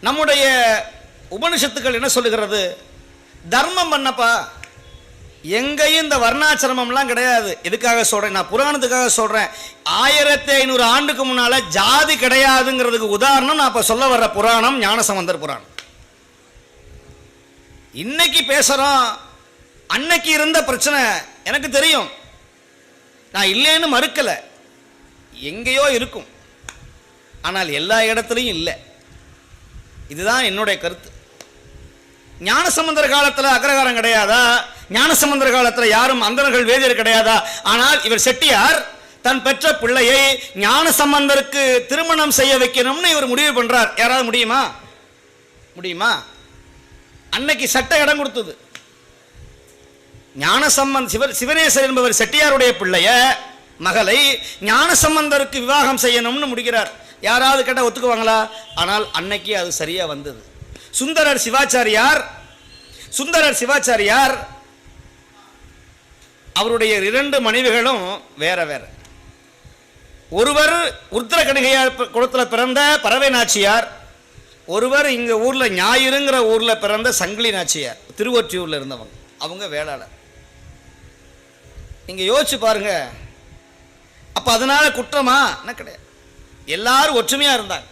நம்முடைய உபனிஷத்துக்கள் என்ன சொல்லுகிறது? தர்மம் பண்ணப்பா. எங்கேயும் இந்த வர்ணாசிரமம்லாம் கிடையாது. எதுக்காக சொல்கிறேன் நான் புராணத்துக்காக சொல்கிறேன் ஆயிரத்தி ஐநூறு ஆண்டுக்கு முன்னால் ஜாதி கிடையாதுங்கிறதுக்கு உதாரணம் நான் இப்போ சொல்ல வர்ற புராணம் ஞானசம்பந்தர் புராணம். இன்னைக்கு பேசுகிறோம் அன்னைக்கு இருந்த பிரச்சனை எனக்கு தெரியும். நான் இல்லைன்னு மறுக்கலை. எங்கேயோ இருக்கும். ஆனால் எல்லா இடத்துலையும் இல்லை. இதுதான் என்னுடைய கருத்து. ஞானசம்பந்தர் காலத்தில் அக்ரகாரம் கிடையாதா? ஞானசம்பந்தர் காலத்தில் யாரும் அந்தனர்கள் வேதியர் கிடையாதா? ஆனால் இவர் செட்டியார் தன் பெற்ற பிள்ளையை ஞானசம்பந்தருக்கு திருமணம் செய்ய வைக்கணும்னு இவர் முடிவு பண்றார். யாராவது முடியுமா? முடியுமா? அன்னைக்கு சட்ட இடம் கொடுத்தது. ஞானசம்பந்த் சிவர் சிவனேசர் என்பவர் செட்டியாருடைய பிள்ளைய மகளை ஞானசம்பந்தருக்கு விவாகம் செய்யணும்னு முடிக்கிறார். யாராவது கேட்டால் ஒத்துக்குவாங்களா? ஆனால் அன்னைக்கு அது சரியா வந்தது. சுந்தரர் சிவாச்சாரியார் சுந்தரர் சிவாச்சாரியார் அவருடைய இரண்டு மனைவிகளும் வேற வேற. ஒருவர் உருத்திர கணிகையார் குளத்துல பிறந்த பறவை நாச்சியார் ஒருவர் இங்க ஊர்ல ஞாயிறுங்கிற ஊர்ல பிறந்த சங்கிலி நாச்சியார் திருவொற்றியூரில் இருந்தவங்க. அவங்க வேளாளர். நீங்க யோசிச்சு பாருங்க. அப்போ அதனால குற்றமா? என்ன கிடையாது. எல்லாரும் ஒற்றுமையாக இருந்தாங்க.